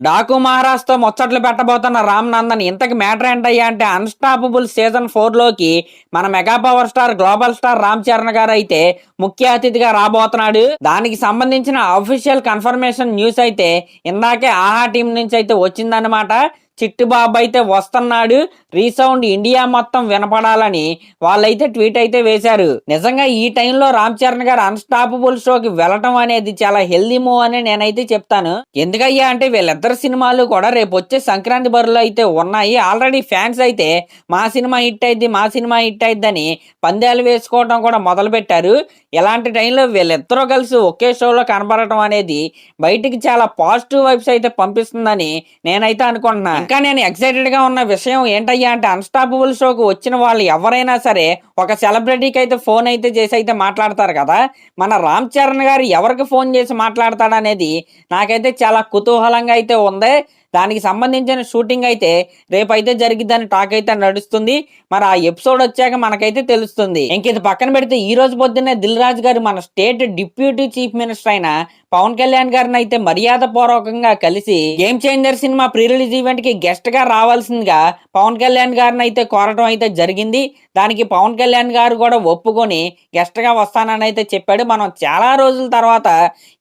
డాకు మహారాజ్తో ముచ్చట్లు పెట్టబోతున్న రామ్ నందన్ ఇంతకు మ్యాటర్ ఏంటయ్యా అంటే అన్స్టాపబుల్ సీజన్ ఫోర్లోకి మన mega power star global star Ram Charan గారు అయితే ముఖ్య అతిథిగా రాబోతున్నాడు. దానికి సంబంధించిన అఫీషియల్ కన్ఫర్మేషన్ న్యూస్ అయితే ఇందాకే ఆహా టీం నుంచి అయితే వచ్చిందన్నమాట. చిట్టుబాబు అయితే వస్తున్నాడు. రీసౌండ్ ఇండియా మొత్తం వినపడాలని వాళ్ళైతే ట్వీట్ అయితే వేశారు. నిజంగా ఈ టైంలో రామ్ చరణ్ గారు అన్స్టాపబుల్ షోకి వెళ్ళటం అనేది చాలా హెల్దీ మూవ్ అని నేనైతే చెప్తాను. ఎందుకయ్యా అంటే వీళ్ళిద్దరు సినిమాలు కూడా రేపు వచ్చే సంక్రాంతి బరిలో అయితే ఉన్నాయి. ఆల్రెడీ ఫ్యాన్స్ అయితే మా సినిమా హిట్ అయింది మా సినిమా హిట్ అయిద్దని పందాలు వేసుకోవడం కూడా మొదలుపెట్టారు. ఇలాంటి టైంలో వీళ్ళిద్దరూ కలిసి ఒకే షోలో కనబడటం అనేది బయటికి చాలా పాజిటివ్ వైబ్స్ అయితే పంపిస్తుందని నేనైతే అనుకుంటున్నాను ఇంకా నేను ఎక్సైటెడ్గా ఉన్న విషయం ఏంటయ్యా అంటే అన్స్టాపబుల్ షోకి వచ్చిన వాళ్ళు ఎవరైనా సరే ఒక సెలబ్రిటీకి అయితే ఫోన్ అయితే చేసి అయితే మాట్లాడతారు కదా. మన రామ్ చరణ్ గారు ఎవరికి ఫోన్ చేసి మాట్లాడతాడనేది నాకైతే చాలా కుతూహలంగా అయితే ఉంది. దానికి సంబంధించిన షూటింగ్ అయితే రేపైతే జరిగిద్దని టాక్ అయితే నడుస్తుంది. మరి ఆ ఎపిసోడ్ వచ్చాక మనకైతే తెలుస్తుంది. ఇంక ఇది పక్కన పెడితే ఈ రోజు పొద్దున్నే దిల్ రాజు గారు మన స్టేట్ డిప్యూటీ చీఫ్ మినిస్టర్ అయిన పవన్ కళ్యాణ్ గారిని అయితే మర్యాద పూర్వకంగా కలిసి game changer cinema pre release ఈవెంట్కి గెస్ట్గా రావాల్సిందిగా పవన్ కళ్యాణ్ గారిని అయితే కోరటం అయితే జరిగింది. దానికి పవన్ కళ్యాణ్ గారు కూడా ఒప్పుకొని గెస్ట్గా వస్తానని అయితే చెప్పాడు. మనం చాలా రోజుల తర్వాత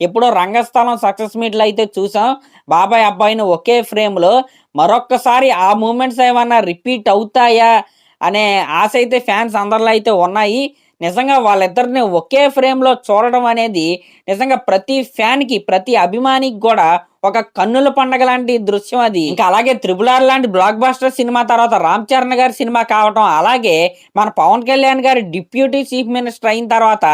ఎప్పుడో రంగస్థలం సక్సెస్ మీట్లు అయితే చూసాం. బాబాయ్ అబ్బాయిని ఒకే ఫ్రేమ్లో మరొక్కసారి ఆ మూమెంట్స్ ఏమన్నా రిపీట్ అవుతాయా అనే ఆశ అయితే ఫ్యాన్స్ అందరిలో అయితే ఉన్నాయి. నిజంగా వాళ్ళిద్దరిని ఒకే ఫ్రేమ్లో చూడడం అనేది నిజంగా ప్రతి ఫ్యాన్కి ప్రతి అభిమానికి కూడా ఒక కన్నుల పండగ లాంటి దృశ్యం అది. ఇంకా అలాగే త్రిబుల్ ఆర్ లాంటి బ్లాక్ బాస్టర్ సినిమా తర్వాత రామ్ చరణ్ గారి సినిమా కావటం అలాగే మన పవన్ కళ్యాణ్ గారి డిప్యూటీ చీఫ్ మినిస్టర్ అయిన తర్వాత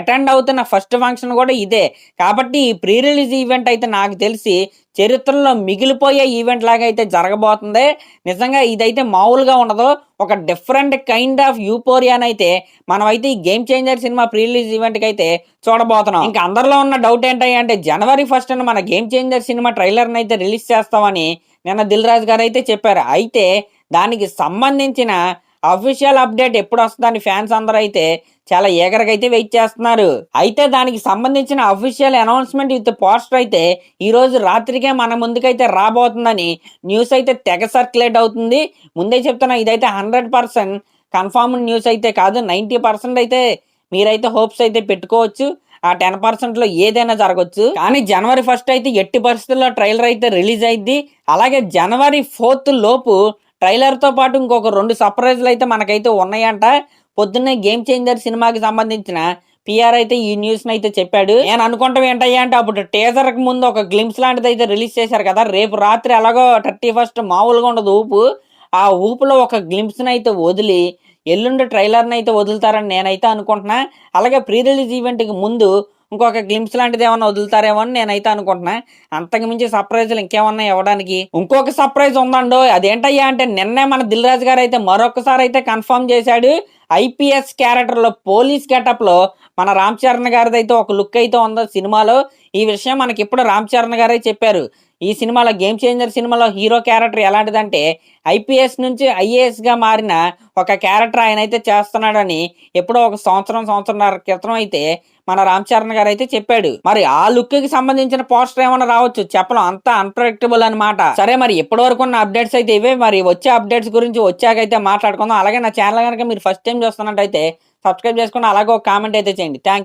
అటెండ్ అవుతున్న ఫస్ట్ ఫంక్షన్ కూడా ఇదే. కాబట్టి ఈ ప్రీ రిలీజ్ ఈవెంట్ అయితే నాకు తెలిసి చరిత్రలో మిగిలిపోయే ఈవెంట్ లాగా అయితే జరగబోతుంది. నిజంగా ఇదైతే మామూలుగా ఉండదు. ఒక డిఫరెంట్ కైండ్ ఆఫ్ యూపోరియాన్ అయితే మనమైతే ఈ game changer cinema pre release ఈవెంట్కి అయితే చూడబోతున్నాం. ఇంకా అందరిలో ఉన్న డౌట్ ఏంటంటే అంటే జనవరి ఫస్ట్ మన గేమ్ చేంజర్ సినిమా ట్రైలర్ని అయితే రిలీజ్ చేస్తామని నిన్న దిల్ రాజు గారు అయితే చెప్పారు. అయితే దానికి సంబంధించిన అఫీషియల్ అప్డేట్ ఎప్పుడు వస్తుందని ఫ్యాన్స్ అందరూ అయితే చాలా ఏగరగా అయితే వెయిట్ చేస్తున్నారు. అయితే దానికి సంబంధించిన అఫీషియల్ అనౌన్స్మెంట్ విత్ పోస్టర్ అయితే ఈ రోజు రాత్రికే మన ముందుకైతే రాబోతుందని న్యూస్ అయితే తెగ సర్క్యులేట్ అవుతుంది. ముందే చెప్తున్నా ఇదైతే హండ్రెడ్ పర్సెంట్ కన్ఫర్మ్ న్యూస్ అయితే కాదు. నైంటీ పర్సెంట్ అయితే మీరైతే హోప్స్ అయితే పెట్టుకోవచ్చు. ఆ టెన్ పర్సెంట్లో ఏదైనా జరగవచ్చు కానీ జనవరి ఫస్ట్ అయితే ఎట్టి పరిస్థితుల్లో ట్రైలర్ అయితే రిలీజ్ అయింది అలాగే జనవరి ఫోర్త్ లోపు ట్రైలర్తో పాటు ఇంకొక రెండు సర్ప్రైజ్లు అయితే మనకైతే ఉన్నాయంట. పొద్దున్నే గేమ్ చేంజర్ సినిమాకి సంబంధించిన పిఆర్ అయితే ఈ న్యూస్ అయితే చెప్పాడు. నేను అనుకుంటాం ఏంటయ్యా అంటే అప్పుడు టేజర్కి ముందు ఒక గ్లిమ్స్ లాంటిది అయితే రిలీజ్ చేశారు కదా. రేపు రాత్రి ఎలాగో థర్టీ ఫస్ట్ మామూలుగా ఉండదు ఊపు. ఆ ఊపులో ఒక గ్లిమ్స్ అయితే వదిలి ఎల్లుండి ట్రైలర్ని అయితే వదులుతారని నేనైతే అనుకుంటున్నా. అలాగే ప్రీ రిలీజ్ ఈవెంట్కి ముందు ఇంకొక గ్లిమ్స్ లాంటిది ఏమన్నా వదులుతారేమో అని నేనైతే అనుకుంటున్నా. అంతకు మించి సర్ప్రైజ్లు ఇంకేమన్నా ఇవ్వడానికి ఇంకొక సర్ప్రైజ్ ఉందండో అదేంటయ్యా అంటే నిన్నే మన దిల్ రాజు గారు అయితే మరొకసారి అయితే కన్ఫర్మ్ చేశాడు. ఐపీఎస్ క్యారెక్టర్లో పోలీస్ గెటప్లో మన రామ్ చరణ్ గారిది అయితే ఒక లుక్ అయితే ఉందో సినిమాలో. ఈ విషయం మనకి ఇప్పుడు రామ్ చరణ్ గారే చెప్పారు. ఈ సినిమాలో గేమ్ చేంజర్ సినిమాలో హీరో క్యారెక్టర్ ఎలాంటిదంటే ఐపీఎస్ నుంచి ఐఏఎస్గా మారిన ఒక క్యారెక్టర్ ఆయన అయితే చేస్తున్నాడని ఎప్పుడో ఒక సంవత్సరం సంవత్సరంన్నర క్రితం అయితే మన రామ్ చరణ్ గారు అయితే చెప్పాడు. మరి ఆ లుక్కి సంబంధించిన పోస్టర్ ఏమైనా రావచ్చు? చెప్పడం అంత అన్ప్రెడిక్టబుల్ అనమాట సరే మరి ఇప్పటి వరకు ఉన్న అప్డేట్స్ అయితే ఇవే. మరి వచ్చే అప్డేట్స్ గురించి వచ్చాకైతే మాట్లాడుకుందాం. అలాగే నా ఛానల్ కనుక మీరు ఫస్ట్ టైం చూస్తున్నట్టయితే సబ్స్క్రైబ్ చేసుకుని అలాగే ఒక కామెంట్ అయితే చేయండి. థ్యాంక్